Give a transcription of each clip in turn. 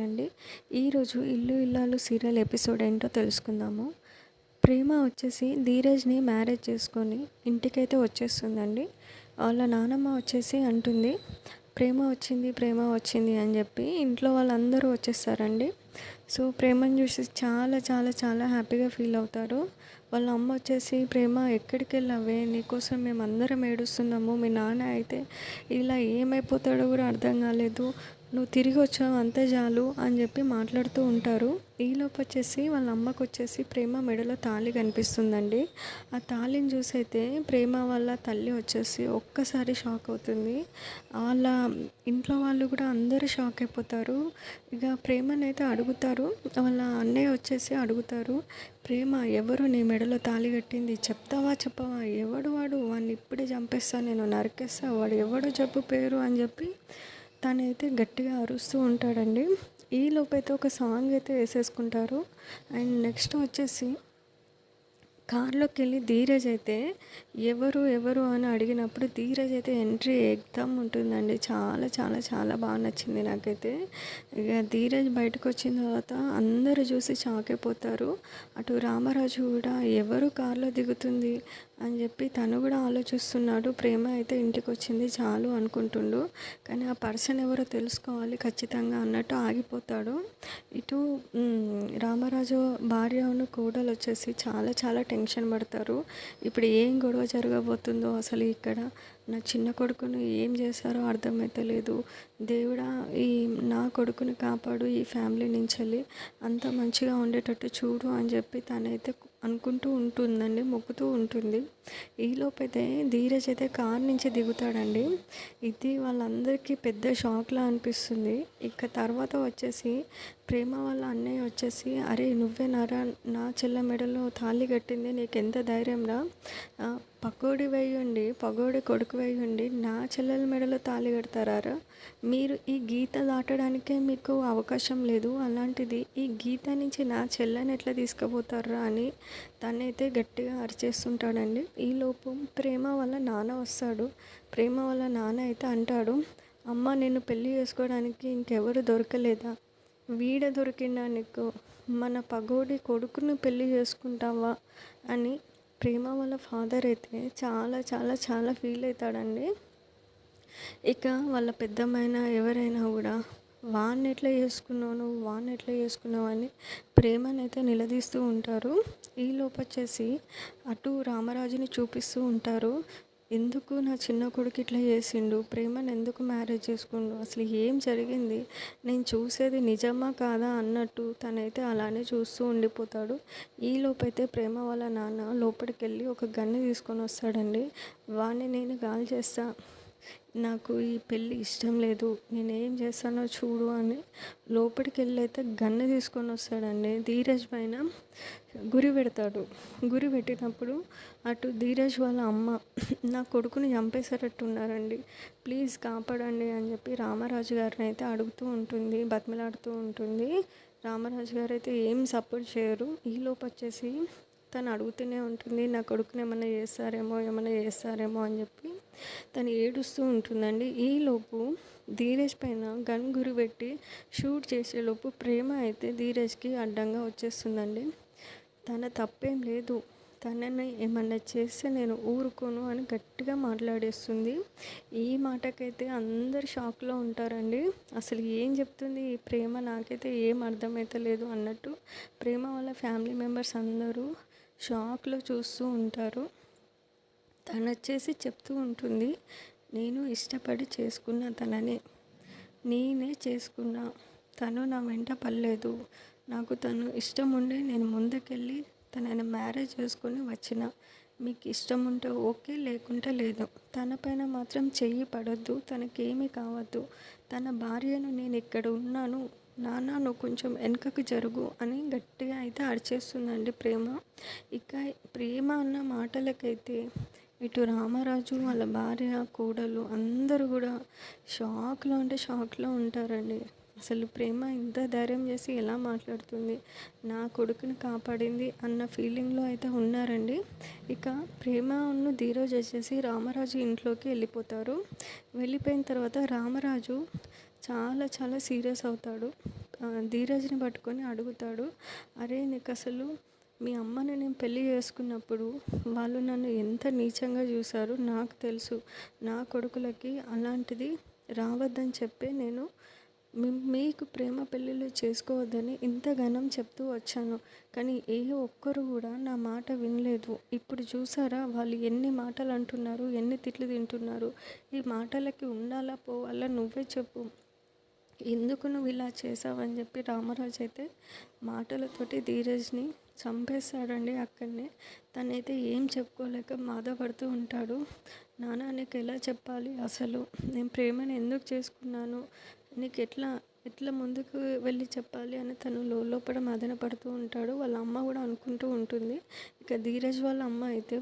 చెప్తానండి ఈరోజు ఇల్లు ఇల్లాలు సీరియల్ ఎపిసోడ్ ఏంటో తెలుసుకుందాము. ప్రేమ వచ్చేసి ధీరజ్ని మ్యారేజ్ చేసుకొని ఇంటికైతే వచ్చేస్తుందండి. వాళ్ళ నానమ్మ వచ్చేసి అంటుంది ప్రేమ వచ్చింది ప్రేమ వచ్చింది అని చెప్పి ఇంట్లో వాళ్ళందరూ వచ్చేస్తారండి. సో ప్రేమను చూసి చాలా చాలా చాలా హ్యాపీగా ఫీల్ అవుతారు. వాళ్ళ అమ్మ వచ్చేసి ప్రేమ ఎక్కడికి వెళ్ళావే? నీకోసం మేము అందరం ఏడుస్తున్నాము. మీ నాన్న అయితే ఇలా ఏమైపోతాడో కూడా అర్థం కాలేదు. నువ్వు తిరిగి వచ్చావు అంతే చాలు అని చెప్పి మాట్లాడుతూ ఉంటారు. ఈలోపు వచ్చేసి వాళ్ళ అమ్మకు వచ్చేసి ప్రేమ మెడలో తాళి కనిపిస్తుందండి. ఆ తాళిని చూసి అయితే ప్రేమ వాళ్ళ తల్లి వచ్చేసి ఒక్కసారి షాక్ అవుతుంది. వాళ్ళ ఇంట్లో వాళ్ళు కూడా అందరూ షాక్ అయిపోతారు. ఇక ప్రేమనైతే అడుగుతారు. వాళ్ళ అన్నయ్య వచ్చేసి అడుగుతారు ప్రేమ ఎవరు నీ మెడలో తాళి కట్టింది? చెప్తావా చెప్పవా? ఎవడు వాడు? వాడిని ఇప్పుడే చంపేస్తా నేను నరికేస్తా వాడు ఎవడు చెప్పు పేరు? అని చెప్పి తనైతే గట్టిగా అరుస్తూ ఉంటాడండి. ఈ లోపైతే ఒక సాంగ్ అయితే వేసేసుకుంటారు. అండ్ నెక్స్ట్ వచ్చేసి కార్లోకి వెళ్ళి ధీరజ్ అయితే ఎవరు ఎవరు అని అడిగినప్పుడు ధీరజ్ అయితే ఎంట్రీ ఎగ్దాం ఉంటుందండి. చాలా చాలా చాలా బాగా నచ్చింది నాకైతే. ఇక ధీరజ్ బయటకు వచ్చిన తర్వాత అందరూ చూసి షాక్ అయిపోతారు. అటు రామరాజు కూడా ఎవరు కార్లో దిగుతుంది? అని చెప్పి తను కూడా ఆలోచిస్తున్నాడు. ప్రేమ అయితే ఇంటికి వచ్చింది చాలు అనుకుంటుండు. కానీ ఆ పర్సన్ ఎవరో తెలుసుకోవాలి ఖచ్చితంగా అన్నట్టు ఆగిపోతాడు. ఇటు రామరాజు భార్యను కోడలు వచ్చేసి చాలా చాలా టెన్షన్ పడతారు. ఇప్పుడు ఏం గొడవ జరగబోతుందో అసలు ఇక్కడ నా చిన్న కొడుకును ఏం చేశారో అర్థమైతలేదు. దేవుడా ఈ నా కొడుకుని కాపాడు ఈ ఫ్యామిలీ నుంచి అంత మంచిగా ఉండేటట్టు చూడు అని చెప్పి తనైతే అనుకుంటూ ఉంటుందండి మొక్కుతూ ఉంటుంది. ఈలోపైతే ధీరజ్ అయితే కార్ నుంచి దిగుతాడండి. ఇది వాళ్ళందరికీ పెద్ద షాక్లా అనిపిస్తుంది. ఇక తర్వాత వచ్చేసి ప్రేమ వాళ్ళ అన్నయ్య వచ్చేసి అరే నువ్వే నారా నా చెల్ల మెడలో తాళి కట్టింది నీకు ఎంత ధైర్యం రా? పకోడి వేయండి పగోడి కొడుకు వేయండి నా చెల్లెల మెడలో తాళి కడతారా మీరు ఈ గీత దాటడానికే మీకు అవకాశం లేదు. అలాంటిది ఈ గీత నుంచి నా చెల్లెని ఎట్లా తీసుకుపోతారా అని తనైతే గట్టిగా అరిచేస్తుంటాడండి. ఈ లోపు ప్రేమ వల్ల నాన్న వస్తాడు. ప్రేమ వల్ల నాన్న అయితే అంటాడు అమ్మ నేను పెళ్ళి చేసుకోవడానికి ఇంకెవరు దొరకలేదా? వీడ దొరికినా నీకు? మన పగోడి కొడుకును పెళ్ళి చేసుకుంటావా? అని ప్రేమ వాళ్ళ ఫాదర్ అయితే చాలా చాలా చాలా ఫీల్ అవుతాడండి. ఇక వాళ్ళ పెద్దమ్మైన ఎవరైనా కూడా వాడిని ఎట్లా చేసుకున్నావు నువ్వు? వాడిని ఎట్లా చేసుకున్నావు? అని ప్రేమనైతే నిలదీస్తూ ఉంటారు. ఈ లోపొచ్చేసి అటు రామరాజుని చూపిస్తూ ఉంటారు. ఎందుకు నా చిన్న కొడుకు ఇట్లా చేసిండు? ప్రేమను ఎందుకు మ్యారేజ్ చేసుకుండు? అసలు ఏం జరిగింది? నేను చూసేది నిజమా కాదా అన్నట్టు తనైతే అలానే చూస్తూ ఉండిపోతాడు. ఈ లోపైతే ప్రేమ వాళ్ళ నాన్న లోపలికి వెళ్ళి ఒక గన్ను తీసుకొని వస్తాడండి. వాడిని నేను గాలి చేస్తా. నాకు ఈ పెళ్ళి ఇష్టం లేదు. నేను ఏం చేస్తానో చూడు అని లోపలికి వెళ్ళైతే గన్ను తీసుకొని వస్తాడండి. ధీరజ్ పైన గురి పెడతాడు. గురి పెట్టినప్పుడు అటు ధీరజ్ వాళ్ళ అమ్మ నా కొడుకుని చంపేసేటట్టు ఉన్నారండి ప్లీజ్ కాపాడండి అని చెప్పి రామరాజు గారిని అయితే అడుగుతూ ఉంటుంది బతిమలాడుతూ ఉంటుంది. రామరాజు గారు అయితే ఏం సపోర్ట్ చేయరు. ఈ వచ్చేసి తను అడుగుతూనే ఉంటుంది నా కొడుకుని ఏమైనా చేస్తారేమో ఏమైనా చేస్తారేమో అని చెప్పి తను ఏడుస్తూ ఉంటుందండి. ఈలోపు ధీరజ్ పైన గన్ గురి పెట్టి షూట్ చేసేలోపు ప్రేమ అయితే ధీరజ్కి అడ్డంగా వచ్చేస్తుందండి. తన తప్పేం లేదు. తనని ఏమన్నా చేస్తే నేను ఊరుకోను అని గట్టిగా మాట్లాడేస్తుంది. ఈ మాటకైతే అందరు షాక్లో ఉంటారండి. అసలు ఏం చెప్తుంది? ఈ ప్రేమ నాకైతే ఏం అర్థమైతే లేదు అన్నట్టు ప్రేమ వాళ్ళ ఫ్యామిలీ మెంబర్స్ అందరూ షాక్లో చూస్తూ ఉంటారు. తను వచ్చేసి చెప్తూ ఉంటుంది నేను ఇష్టపడి చేసుకున్న తనని. నేనే చేసుకున్నా. తను నా వెంట పర్లేదు నాకు తను ఇష్టం ఉండే నేను ముందుకెళ్ళి తనని మ్యారేజ్ చేసుకొని వచ్చిన. మీకు ఇష్టం ఉంటే ఓకే లేకుంటే లేదు. తనపైన మాత్రం చెయ్యి పడొద్దు. తనకేమీ కావద్దు. తన భార్యను నేను ఇక్కడ ఉన్నాను. నాన్న నువ్వు కొంచెం వెనుకకు జరుగు అని గట్టిగా అయితే అరిచేస్తుందండి ప్రేమ. ఇక ప్రేమ అన్న మాటలకైతే ఇటు రామరాజు వాళ్ళ భార్య కోడలు అందరూ కూడా షాక్లో అంటే షాక్లో ఉంటారండి. అసలు ప్రేమ ఇంత ధైర్యం చేసి ఎలా మాట్లాడుతుంది? నా కొడుకుని కాపాడింది అన్న ఫీలింగ్లో అయితే ఉన్నారండి. ఇక ప్రేమను ధీరోజ్ వచ్చేసి రామరాజు ఇంట్లోకి వెళ్ళిపోతారు. వెళ్ళిపోయిన తర్వాత రామరాజు చాలా చాలా సీరియస్ అవుతాడు. ధీరజ్ని పట్టుకొని అడుగుతాడు అరే నీకు అసలు మీ అమ్మని నేను పెళ్ళి చేసుకున్నప్పుడు వాళ్ళు నన్ను ఎంత నీచంగా చూశారు. నాకు తెలుసు నా కొడుకులకి అలాంటిది రావద్దని చెప్పి నేను మీకు ప్రేమ పెళ్ళిళ్ళు చేసుకోవద్దని ఇంతగానం చెప్తూ వచ్చాను. కానీ ఏ ఒక్కరు కూడా నా మాట వినలేదు. ఇప్పుడు చూసారా వాళ్ళు ఎన్ని మాటలు అంటున్నారు ఎన్ని తిట్లు తింటున్నారు. ఈ మాటలకి ఉండాలా పోవాలా నువ్వే చెప్పు. ఎందుకు నువ్వు ఇలా చేసావని చెప్పి రామరాజు అయితే మాటలతోటి ధీరజ్ని చంపేస్తాడండి అక్కడనే తనైతే ఏం చెప్పుకోలేక బాధపడుతూ ఉంటాడు. నాన్న నీకు ఎలా చెప్పాలి అసలు? నేను ప్రేమను ఎందుకు చేసుకున్నాను? నీకు ఎట్లా ఎట్లా ముందుకు వెళ్ళి చెప్పాలి? అని తను లోపల మదన పడుతూ ఉంటాడు. వాళ్ళ అమ్మ కూడా అనుకుంటూ ఉంటుంది. ఇక ధీరజ్ వాళ్ళ అమ్మ అయితే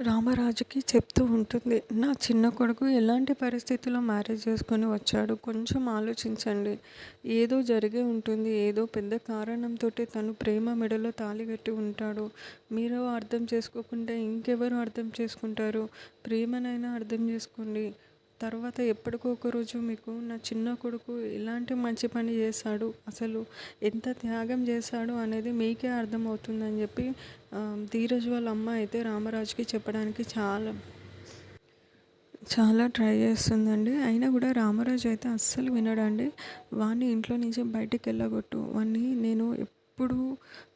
రామరాజుకి చెప్తూ ఉంటుంది నా చిన్న కొడుకు ఎలాంటి పరిస్థితుల్లో మ్యారేజ్ చేసుకొని వచ్చాడు? కొంచెం ఆలోచించండి. ఏదో జరిగే ఉంటుంది. ఏదో పెద్ద కారణంతో తను ప్రేమ మెడలో తాలిగట్టి ఉంటాడు. మీరు అర్థం చేసుకోకుంటే ఇంకెవరు అర్థం చేసుకుంటారు? ప్రేమనైనా అర్థం చేసుకోండి. తర్వాత ఎప్పటికో ఒక రోజు మీకు నా చిన్న కొడుకు ఎలాంటి మంచి పని చేశాడు. అసలు ఎంత త్యాగం చేశాడు అనేది మీకే అర్థమవుతుందని చెప్పి ధీరజ్ వాళ్ళ అమ్మ అయితే రామరాజుకి చెప్పడానికి చాలా చాలా ట్రై చేస్తుందండి. అయినా కూడా రామరాజు అయితే అస్సలు వినడండి. వాడిని ఇంట్లో నుంచి బయటికి వెళ్ళగొట్టు. వాడిని నేను ఎప్పుడు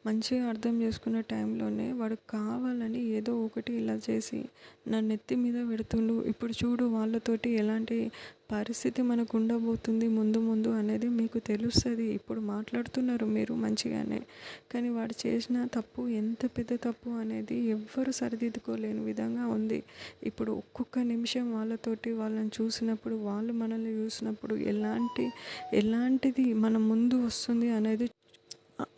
మంచిగా అర్థం చేసుకున్న టైంలోనే వాడు కావాలని ఏదో ఒకటి ఇలా చేసి నా నెత్తి మీద పెడుతుండు. ఇప్పుడు చూడు వాళ్ళతోటి ఎలాంటి పరిస్థితి మనకు ఉండబోతుంది ముందు ముందు అనేది మీకు తెలుస్తుంది. ఇప్పుడు మాట్లాడుతున్నారు మీరు మంచిగానే. కానీ వాడు చేసిన తప్పు ఎంత పెద్ద తప్పు అనేది ఎవ్వరు సరిదిద్దుకోలేని విధంగా ఉంది. ఇప్పుడు ఒక్కొక్క నిమిషం వాళ్ళతోటి వాళ్ళని చూసినప్పుడు వాళ్ళు మనల్ని చూసినప్పుడు ఎలాంటి ఎలాంటిది మన ముందు వస్తుంది అనేది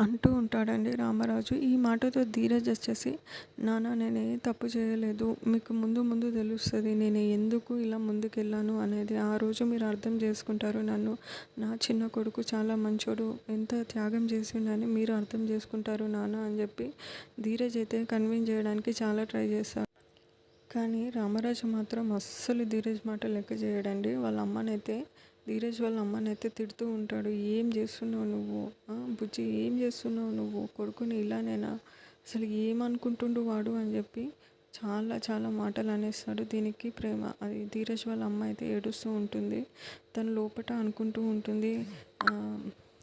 అంటూ ఉంటాడండి రామరాజు. ఈ మాటతో ధీరజ్ వచ్చేసి నాన్న నేను ఏ తప్పు చేయలేదు. మీకు ముందు ముందు తెలుస్తుంది. నేను ఎందుకు ఇలా ముందుకెళ్ళాను అనేది ఆ రోజు మీరు అర్థం చేసుకుంటారు. నన్ను నా చిన్న కొడుకు చాలా మంచోడు. ఎంత త్యాగం చేసిండని మీరు అర్థం చేసుకుంటారు నాన్న అని చెప్పి ధీరజ్ అయితే కన్విన్స్ చేయడానికి చాలా ట్రై చేస్తారు. కానీ రామరాజు మాత్రం అస్సలు ధీరజ్ మాట లెక్క చేయడండి. వాళ్ళ అమ్మనైతే ధీరజ్ వాళ్ళ అమ్మనైతే తిడుతూ ఉంటాడు ఏం చేస్తున్నావు నువ్వు? బుజ్జి ఏం చేస్తున్నావు నువ్వు? కొడుకుని ఇలానేనా? అసలు ఏమనుకుంటుండు వాడు? అని చెప్పి చాలా చాలా మాటలు అనేస్తాడు. దీనికి ప్రేమ అది ధీరజ్ వాళ్ళ అమ్మ అయితే ఏడుస్తూ ఉంటుంది. తను లోపట అనుకుంటూ ఉంటుంది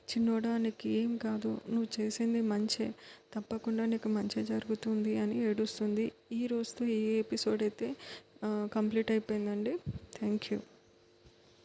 చిన్నోడా నీకు ఏం కాదు. నువ్వు చేసింది మంచే. తప్పకుండా నీకు మంచి జరుగుతుంది అని ఏడుస్తుంది. ఈ రోజుతో ఈ ఎపిసోడ్ అయితే కంప్లీట్ అయిపోయిందండి. Thank you.